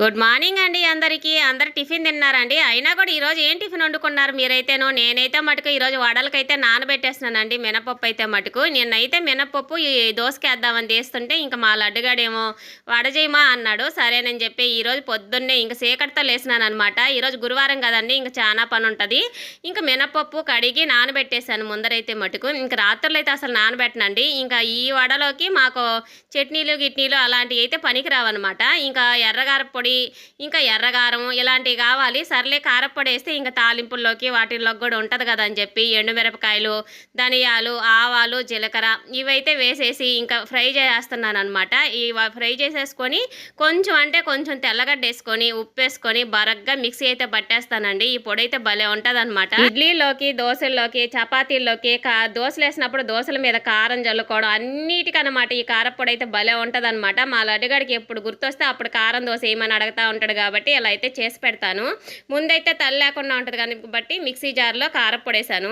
Good morning అండి అందరికీ. అందరు టిఫిన్ తిన్నారండి. అయినా కూడా ఈరోజు ఏం టిఫిన్ వండుకున్నారు మీరైతేనో? నేనైతే మటుకు ఈరోజు వడలకైతే నానబెట్టేస్తున్నానండి. మినపప్పు అయితే మటుకు. నేనైతే మినపప్పు ఈ దోసకేద్దామని తీస్తుంటే ఇంకా మా లడ్డుగాడేమో వడ చేయమా అన్నాడు. సరేనని చెప్పి ఈరోజు పొద్దున్నే ఇంకా సేకడతో లేసినాను అనమాట ఈరోజు గురువారం కదండి ఇంకా చాలా పని ఉంటుంది ఇంకా మినపప్పు కడిగి నానబెట్టేశాను ముందరైతే మటుకు. ఇంకా రాత్రులు అయితే అసలు నానబెట్టనండి. ఇంకా ఈ వడలోకి మాకు చట్నీలు గిట్నీలు అలాంటివి అయితే పనికి రావన్నమాట ఇంకా ఎర్రగార కారపొడి ఇంకా ఎర్రగారం ఇలాంటివి కావాలి. సర్లే కారపొడి వేస్తే ఇంకా తాలింపుల్లోకి వాటిల్లోకి కూడా ఉంటుంది కదా అని చెప్పి ఎండుమిరపకాయలు ధనియాలు ఆవాలు జీలకర్ర ఇవైతే వేసేసి ఇంకా ఫ్రై చేస్తున్నాను అనమాట ఈ ఫ్రై చేసేసుకొని కొంచెం అంటే కొంచెం తెల్లగడ్డ వేసుకొని ఉప్పు వేసుకొని బరగ్గా మిక్సీ అయితే పట్టేస్తానండి. ఈ పొడి అయితే భలే ఉంటుంది అనమాట ఇడ్లీలోకి దోశల్లోకి చపాతీల్లోకి కా దోశలు వేసినప్పుడు దోశల మీద కారం చల్లుకోవడం అన్నిటికన్నమాట ఈ కారపొడి అయితే భలే ఉంటుంది అనమాట మా లడ్డుగాడికి ఎప్పుడు గుర్తొస్తే అప్పుడు కారం దోశ ఏమని అడుగుతూ ఉంటాడు కాబట్టి ఇలా అయితే చేసి పెడతాను. ముందైతే తల్లి లేకుండా ఉంటుంది కాబట్టి మిక్సీ జార్లో కారప్పొడి వేసాను.